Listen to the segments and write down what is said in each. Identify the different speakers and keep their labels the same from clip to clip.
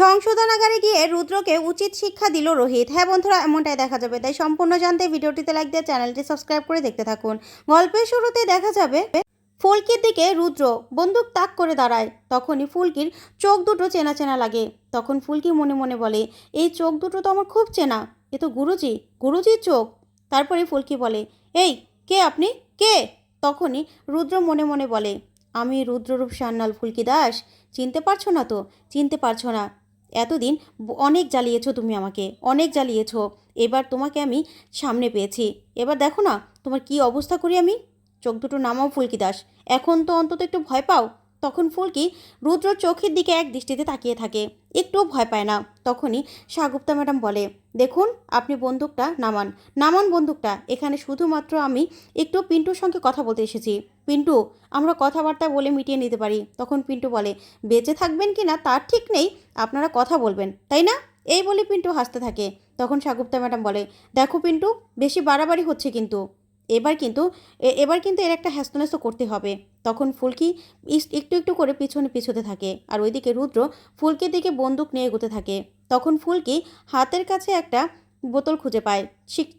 Speaker 1: সংশোধনাগারে গিয়ে রুদ্রকে উচিত শিক্ষা দিল রোহিত। হ্যাঁ বন্ধুরা, এমনটাই দেখা যাবে। তাই সম্পূর্ণ জানতে ভিডিওটিতে লাইক দিয়ে চ্যানেলটি সাবস্ক্রাইব করে দেখতে থাকুন। গল্পের শুরুতে দেখা যাবে, ফুলকির দিকে রুদ্র বন্দুক তাক করে দাঁড়ায়। তখনই ফুলকির চোখ দুটো চেনা চেনা লাগে। তখন ফুলকি মনে মনে বলে, এই চোখ দুটো তো আমার খুব চেনা। এ তো গুরুজি, গুরুজির চোখ। তারপরে ফুলকি বলে, এই, কে আপনি? কে? তখনই রুদ্র মনে মনে বলে, আমি রুদ্ররূপ সান্যাল ফুলকি দাস। চিনতে পারছ না তো? চিনতে পারছ না। এতদিন অনেক জ্বালিয়েছো তুমি আমাকে, অনেক জ্বালিয়েছো। এবার তোমাকে আমি সামনে পেয়েছি। এবার দেখো না, তোমার কি অবস্থা করি আমি? চোখ দুটো নামাও ফুলকি দাস। এখন তো অন্তত একটু ভয় পাও? তখন ফুলকি রুদ্র চোখের দিকে এক দৃষ্টিতে তাকিয়ে থাকে। একটুও ভয় পায় না। তখনই শাহগুপ্তা ম্যাডাম বলে দেখুন, আপনি বন্দুকটা নামান। নামান বন্দুকটা। এখানে শুধুমাত্র আমি একটু পিন্টুর সঙ্গে কথা বলতে এসেছি। পিন্টু, আমরা কথাবার্তা বলে মিটিয়ে নিতে পারি। তখন পিন্টু বলে, বেঁচে থাকবেন কি না? তার ঠিক নেই। আপনারা কথা বলবেন, তাই না? এই বলে পিন্টু হাসতে থাকে। তখন সাগুপ্তা ম্যাডাম বলে, দেখো পিন্টু, বেশি বাড়াবাড়ি হচ্ছে কিন্তু। এবার কিন্তু এবার কিন্তু এর একটা হ্যাস্তন্যাস্ত করতে হবে। তখন ফুলকি একটু একটু করে পিছনে পিছোতে থাকে আর ওইদিকে রুদ্র ফুলকির দিকে বন্দুক নিয়ে এগোতে থাকে। তখন ফুলকি হাতের কাছে একটা বোতল খুঁজে পায়।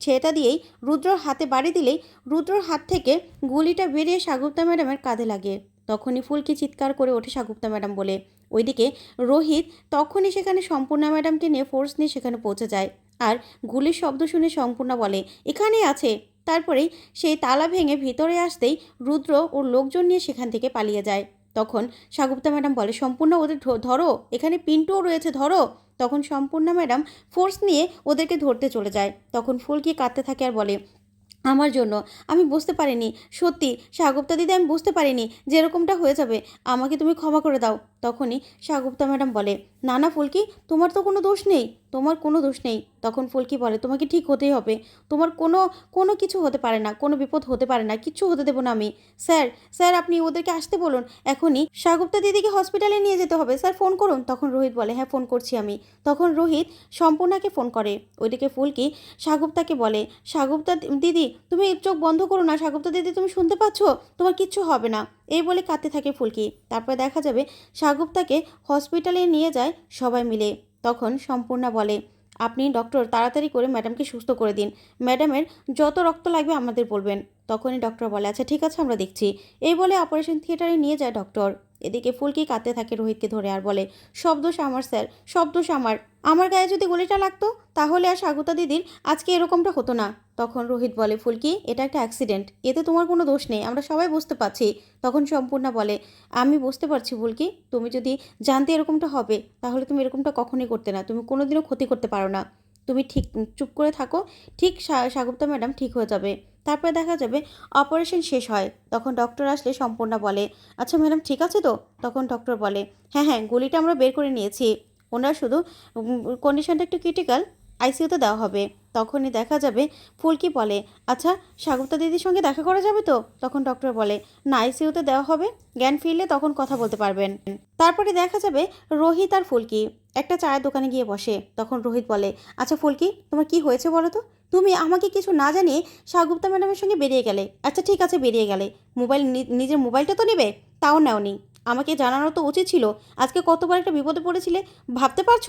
Speaker 1: সেটা দিয়েই রুদ্রর হাতে বাড়ি দিলেই রুদ্রর হাত থেকে গুলিটা বেরিয়ে সাগুপ্তা ম্যাডামের কাঁধে লাগে। তখনই ফুলকি চিৎকার করে ওঠে সাগুপ্তা ম্যাডাম বলে। ওইদিকে রোহিত তখনই সেখানে সম্পূর্ণা ম্যাডামকে নিয়ে ফোর্স নিয়ে সেখানে পৌঁছে যায়। আর গুলির শব্দ শুনে সম্পূর্ণা বলে, এখানেই আছে। তারপরেই সেই তালা ভেঙে ভিতরে আসতেই রুদ্র ওর লোকজন নিয়ে সেখান থেকে পালিয়ে যায়। তখন সাগুপ্তা ম্যাডাম বলে, সম্পূর্ণ ওদের ধরো, এখানে পিন্টুও রয়েছে, ধরো। তখন সম্পূর্ণা ম্যাডাম ফোর্স নিয়ে ওদেরকে ধরতে চলে যায়। তখন ফুলকি কাঁদতে থাকে আর বলে, আমার জন্য, আমি বুঝতে পারিনি, সত্যি, সাগুপ্তা দিদি, আমি বুঝতে পারিনি যেরকমটা হয়ে যাবে। আমাকে তুমি ক্ষমা করে দাও। তখনই সাগুপ্তা ম্যাডাম বলে, না না, ফুলকি, তোমার তো কোনো দোষ নেই, তোমার কোনো দোষ নেই। তখন ফুলকি বলে, তোমাকে ঠিক হতেই হবে, তোমার কোনো কোনো কিছু হতে পারে না, কোনো বিপদ হতে পারে না, কিচ্ছু হতে দেবো না আমি। স্যার স্যার, আপনি ওদেরকে আসতে বলুন, এখনই সাগুপ্তা দিদিকে হসপিটালে নিয়ে যেতে হবে। স্যার, ফোন করুন। তখন রোহিত বলে হ্যাঁ ফোন করছি আমি। তখন রোহিত সম্পূর্ণাকে ফোন করে। ওইদিকে ফুলকি সাগুপ্তাকে বলে সাগুপ্তা দিদি, তুমি চোখ বন্ধ করো না সাগুপ্তা দিদি, তুমি শুনতে পাচ্ছ? তোমার কিচ্ছু হবে না। এই বলে কাঁদতে থাকে ফুলকি। তারপরে দেখা যাবে সাগুপ্তাকে হসপিটালে নিয়ে যায় সবাই মিলে। তখন সম্পূর্ণা বলে, আপনি ডক্টর, তাড়াতাড়ি করে ম্যাডামকে সুস্থ করে দিন। ম্যাডামের যত রক্ত লাগবে আমাদের বলবেন। তখনই ডক্টর বলে আচ্ছা ঠিক আছে, আমরা দেখছি। এই বলে অপারেশন থিয়েটারে নিয়ে যায় ডক্টর এদিকে ফুলকি কাঁদতে থাকে রোহিতকে ধরে আর বলে, সব দোষ আমার স্যার সব দোষ আমার। আমার গায়ে যদি গুলিটা লাগতো, তাহলে আর স্বাগতা দিদির আজকে এরকমটা হতো না। তখন রোহিত বলে, ফুলকি, এটা একটা অ্যাক্সিডেন্ট এতে তোমার কোনো দোষ নেই, আমরা সবাই বুঝতে পারছি। তখন সম্পূর্ণা বলে, আমি বুঝতে পারছি, ফুলকি, তুমি যদি জানতে এরকমটা হবে, তাহলে তুমি এরকমটা কখনোই করতে না। তুমি কোনোদিনও ক্ষতি করতে পারো না। তুমি ঠিক, চুপ করে থাকো। ঠিক সা- সাগুপ্তা ম্যাডাম ঠিক হয়ে যাবে। তারপরে দেখা যাবে অপারেশন শেষ হয়। তখন ডক্টর আসলে সম্পূর্ণা বলে আচ্ছা ম্যাডাম, ঠিক আছে তো? তখন ডক্টর বলে হ্যাঁ হ্যাঁ গুলিটা আমরা বের করে নিয়েছি। ওনার শুধু কন্ডিশনটা একটু ক্রিটিক্যাল আইসিইউতে দেওয়া হবে। তখনই দেখা যাবে ফুলকি বলে আচ্ছা স্বাগতা দিদির সঙ্গে দেখা করা যাবে তো? তখন ডক্টর বলে, না আইসিইউতে দেওয়া হবে। জ্ঞান ফিরলে তখন কথা বলতে পারবেন। তারপরে দেখা যাবে রোহিত আর ফুলকি, একটা চায়ের দোকানে গিয়ে বসে। তখন রোহিত বলে আচ্ছা ফুলকি, তোমার কি হয়েছে বলো তো? তুমি আমাকে কিছু না জানিয়ে শাহগুপ্তা ম্যাডামের সঙ্গে বেরিয়ে গেলে। আচ্ছা ঠিক আছে, বেরিয়ে গেলে। মোবাইল নিজের মোবাইলটা তো নেবে? তাও নেওনি। আমাকে জানানো তো উচিত ছিল। আজকে কতবার একটা বিপদে পড়েছিলে? ভাবতে পারছ?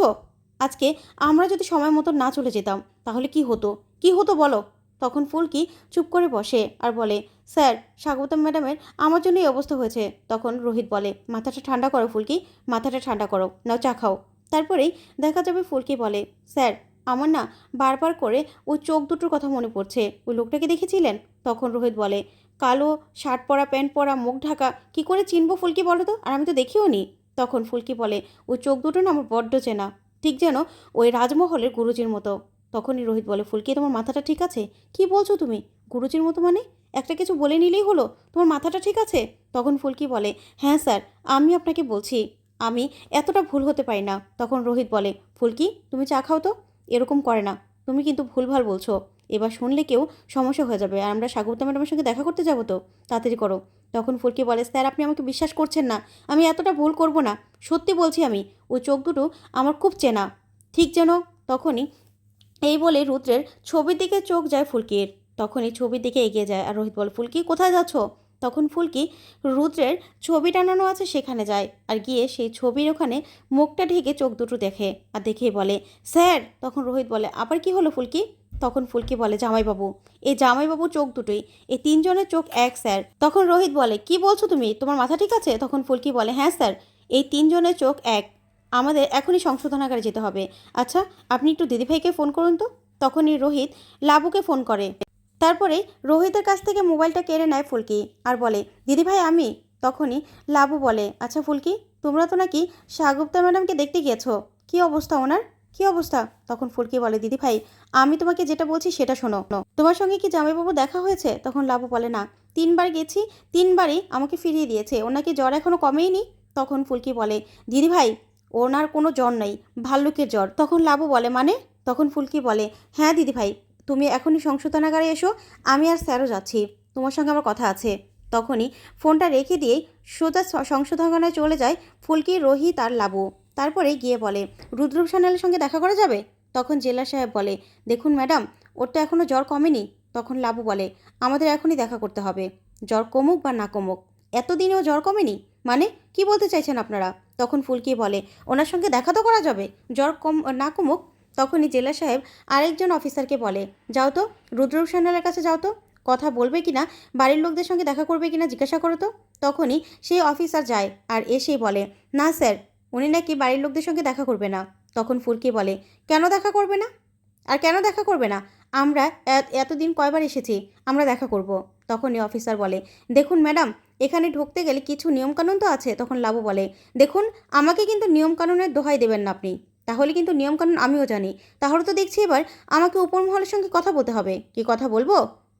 Speaker 1: আজকে আমরা যদি সময় মতো না চলে যেতাম, তাহলে কি হতো? কি হতো বলো? তখন ফুলকি চুপ করে বসে আর বলে, স্যার স্বাগতম ম্যাডামের আমার জন্য এই অবস্থা হয়েছে। তখন রোহিত বলে, মাথাটা ঠান্ডা করো ফুলকি, মাথাটা ঠান্ডা করো, নাও চা খাও। তারপরেই দেখা যাবে ফুলকি বলে, স্যার আমার না বারবার করে ওই চোখ দুটোর কথা মনে পড়ছে। ওই লোকটাকে দেখেছিলেন? তখন রোহিত বলে, কালো শার্ট পরা, প্যান্ট পরা, মুখ ঢাকা, কি করে চিনবো ফুলকি বলো তো? আর আমি তো দেখিও নি। তখন ফুলকি বলে ওই চোখ দুটো না আমার বড্ড চেনা, ঠিক যেন ওই রাজমহলের গুরুজির মতো। তখনই রোহিত বলে, ফুলকি তোমার মাথাটা ঠিক আছে? কি বলছো তুমি? গুরুজির মতো মানে? একটা কিছু বলে নিলেই হলো? তোমার মাথাটা ঠিক আছে? তখন ফুলকি বলে হ্যাঁ স্যার, আমি আপনাকে বলছি। আমি এতটা ভুল হতে পারি না। তখন রোহিত বলে, ফুলকি তুমি চা খাও তো? এরকম করে না। তুমি কিন্তু ভুলভাল বলছো। এবার শুনলে কেউ সমস্যা হয়ে যাবে। আর আমরা স্বাগতা ম্যাডামের সঙ্গে দেখা করতে যাব তো। তাড়াতাড়ি করো। তখন ফুলকি বলে, স্যার, আপনি আমাকে বিশ্বাস করছেন না। আমি এতটা ভুল করব না। সত্যি বলছি আমি ওই চোখ দুটো আমার খুব চেনা। ঠিক যেন? তখনই এই বলে রুদ্রের ছবির দিকে চোখ যায় ফুলকির। তখনই ছবির দিকে এগিয়ে যায়। আর রোহিত বলে, ফুলকি, কোথায় যাচ্ছ? তখন ফুলকি রুদ্রের ছবি টানানো আছে সেখানে যায় আর গিয়ে সেই ছবির ওখানে মুখটা ঢেকে চোখ দুটো দেখে আর দেখেই বলে, স্যার! তখন রোহিত বলে, আবার কি হলো ফুলকি? তখন ফুলকি বলে, জামাইবাবু, এই জামাইবাবু চোখ দুটোই, এই তিনজনের চোখ এক, স্যার। তখন রোহিত বলে, কি বলছো তুমি? তোমার মাথা ঠিক আছে? তখন ফুলকি বলে হ্যাঁ স্যার, এই তিনজনের চোখ এক। আমাদের এখনই সংশোধনাগারে যেতে হবে। আচ্ছা আপনি একটু দিদিভাইকে ফোন করুন তো? তখনই রোহিত লাবুকে ফোন করে। তারপরে রোহিতের কাছ থেকে মোবাইলটা কেড়ে নেয় ফুলকি আর বলে দিদিভাই আমি? তখনই লাবু বলে আচ্ছা ফুলকি, তোমরা তো নাকি শাহগুপ্তা ম্যাডামকে দেখতে গিয়েছো? কি অবস্থা ওনার? কি অবস্থা? তখন ফুলকি বলে, দিদি ভাই, আমি তোমাকে যেটা বলছি সেটা শোনো। তোমার সঙ্গে কি জামাইবাবু দেখা হয়েছে? তখন লাবু বলে, না, তিনবার গেছি, তিনবারই আমাকে ফিরিয়ে দিয়েছে। ওর নাকি জ্বর এখনও কমেইনি? তখন ফুলকি বলে, দিদি ভাই, ওনার কোনো জ্বর নেই, ভাল্লুকের জ্বর। তখন লাবু বলে মানে? তখন ফুলকি বলে হ্যাঁ দিদি ভাই তুমি এখনই সংশোধনাগারে এসো, আমি আর স্যারও যাচ্ছি। তোমার সঙ্গে আমার কথা আছে। তখনই ফোনটা রেখে দিয়ে সোজা সংশোধনাগারে চলে যায় ফুলকি রোহিত আর লাবু। তারপরে গিয়ে বলে রুদ্রূপ সান্যালের সঙ্গে দেখা করা যাবে? তখন জেলা সাহেব বলে, দেখুন ম্যাডাম, ওর তো এখনও জ্বর কমেনি। তখন লাবু বলে, আমাদের এখনই দেখা করতে হবে। জ্বর কমুক বা না কমুক, এতদিনেও জ্বর কমেনি? মানে কি বলতে চাইছেন আপনারা? তখন ফুলকি বলে, ওনার সঙ্গে দেখা তো করা যাবে। জ্বর কম না কমুক তখনই জেলা সাহেব আরেকজন অফিসারকে বলে, যাও তো রুদ্রূপ সান্যালের কাছে যাও তো, কথা বলবে কিনা, বাড়ির লোকদের সঙ্গে দেখা করবে কিনা জিজ্ঞাসা করো তো। তখনই সেই অফিসার যায় আর এসেই বলে, না স্যার, উনি নাকি বাড়ির লোকদের সঙ্গে দেখা করবে না। তখন ফুলকি বলে, কেন দেখা করবে না? আর কেন দেখা করবে না? আমরা এত- এতদিন কয়বার এসেছি, আমরা দেখা করব। তখনই অফিসার বলে, দেখুন ম্যাডাম, এখানে ঢুকতে গেলে কিছু নিয়মকানুন তো আছে? তখন লাবু বলে, দেখুন, আমাকে কিন্তু নিয়মকানুনের দোহাই দেবেন না আপনি। তাহলে কিন্তু নিয়মকানুন আমিও জানি। তাহলে তো দেখছি এবার আমাকে উপর মহলের সঙ্গে কথা বলতে হবে। কি কথা বলব?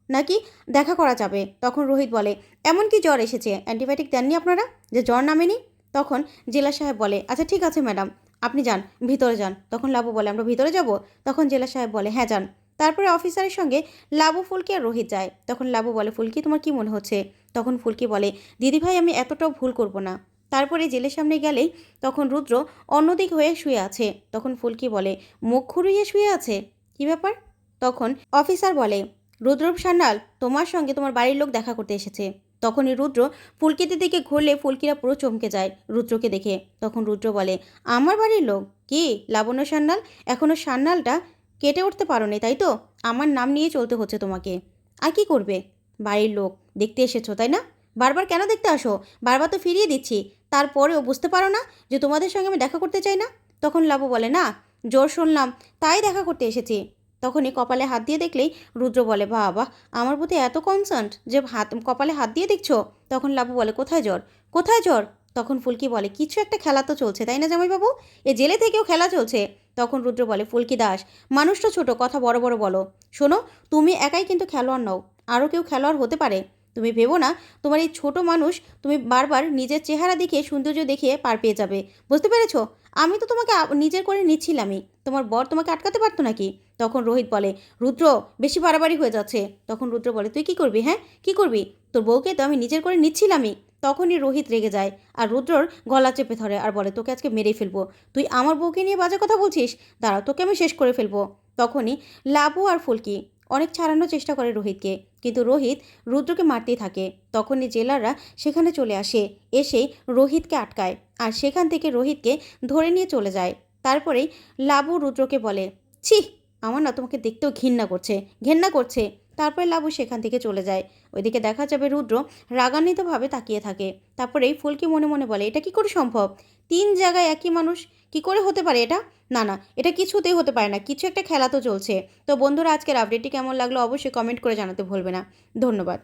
Speaker 1: নাকি দেখা করা যাবে? তখন রোহিত বলে, এমন কি জ্বর এসেছে? অ্যান্টিবায়োটিক দেননি আপনারা? যে জ্বর নামেনি? তখন জেলা সাহেব বলে আচ্ছা ঠিক আছে ম্যাডাম, আপনি যান, ভিতরে যান। তখন লাবু বলে, আমরা ভিতরে যাব? তখন জেলা সাহেব বলে হ্যাঁ যান। তারপরে অফিসারের সঙ্গে লাবু, ফুলকি আর রোহিত যায়। তখন লাবু বলে, ফুলকি তোমার কি মনে হচ্ছে? তখন ফুলকি বলে, দিদিভাই, আমি এতটাও ভুল করব না। তারপরে জেলের সামনে গেলেই তখন রুদ্র অন্যদিক হয়ে শুয়ে আছে। তখন ফুলকি বলে, মুখ ঘুরিয়ে শুয়ে আছে? কি ব্যাপার? তখন অফিসার বলে রুদ্রপ সান্যাল, তোমার সঙ্গে তোমার বাড়ির লোক দেখা করতে এসেছে। তখনই রুদ্র ফুলকিতে দিকে ঘুরলে ফুলকিরা পুরো চমকে যায় রুদ্রকে দেখে। তখন রুদ্র বলে, আমার বাড়ির লোক? কি, লাবণ্য সান্যাল? এখনও সান্যালটা কেটে উঠতে পারো তাই তো? আমার নাম নিয়ে চলতে হচ্ছে তোমাকে। আর কি করবে? বাড়ির লোক, দেখতে এসেছ, তাই না? বারবার কেন দেখতে আসো? বারবার তো ফিরিয়ে দিচ্ছি। তারপরেও বুঝতে পারো না যে তোমাদের সঙ্গে আমি দেখা করতে চাই না? তখন লাবু বলে, না, জোর শুনলাম, তাই দেখা করতে এসেছি। তখনই কপালে হাত দিয়ে দেখলেই রুদ্র বলে, বাবা, আমার প্রতি এত কনসার্ন যে হাত, কপালে হাত দিয়ে দেখছ? তখন লাবু বলে, কোথায় জ্বর? কোথায় জ্বর? তখন ফুলকি বলে, কিছু একটা খেলা তো চলছে, তাই না জামাইবাবু? এ জেলে থেকেও খেলা চলছে। তখন রুদ্র বলে, ফুলকি দাস মানুষটা ছোট, কথা বড় বড় বলো। শোনো, তুমি একাই কিন্তু খেলোয়াড় নও আরও কেউ খেলোয়াড় হতে পারে। তুমি ভেবো না, তোমার এই ছোট মানুষ তুমি বারবার নিজের চেহারা দেখে সৌন্দর্য দেখিয়ে পার পেয়ে যাবে। বুঝতে পেরেছ? আমি তো তোমাকে নিজের করে নিচ্ছিলামই। তোমার বর তোমাকে আটকাতে পারতো নাকি? তখন রোহিত বলে, রুদ্র, বেশি বাড়াবাড়ি হয়ে যাচ্ছে। তখন রুদ্র বলে, তুই কি করবি হ্যাঁ? কি করবি? তোর বউকে তো আমি নিজের করে নিচ্ছিলামই। তখনই রোহিত রেগে যায় আর রুদ্রর গলা চেপে ধরে আর বলে, তোকে আজকে মেরেই ফেলব। তুই আমার বউকে নিয়ে বাজে কথা বলছিস? দাঁড়াও তোকে আমি শেষ করে ফেলব। তখনই লাবু আর ফুলকি অনেক ছাড়ানোর চেষ্টা করে রোহিতকে। কিন্তু রোহিত রুদ্রকে মারতেই থাকে। তখনই জেলাররা সেখানে চলে আসে, এসে রোহিতকে আটকায় আর সেখান থেকে রোহিতকে ধরে নিয়ে চলে যায়। তারপরেই লাবু রুদ্রকে বলে, ছি, আমার না তোমাকে দেখতেও ঘৃণা করছে, ঘেন্না করছে। তারপরে লাবু সেখান থেকে চলে যায়। ওইদিকে দেখা যাবে রুদ্র রাগান্বিতভাবে তাকিয়ে থাকে। তারপরেই ফুলকি মনে মনে বলে, এটা কি করে সম্ভব? তিন জায়গায় একই মানুষ? কি করে হতে পারে এটা? না না, এটা কিছুতেই হতে পারে না। কিছু একটা খেলা তো চলছে। তো বন্ধুরা, আজকের আপডেটটি কেমন লাগল অবশ্যই কমেন্ট করে জানাতে ভুলবে না। ধন্যবাদ।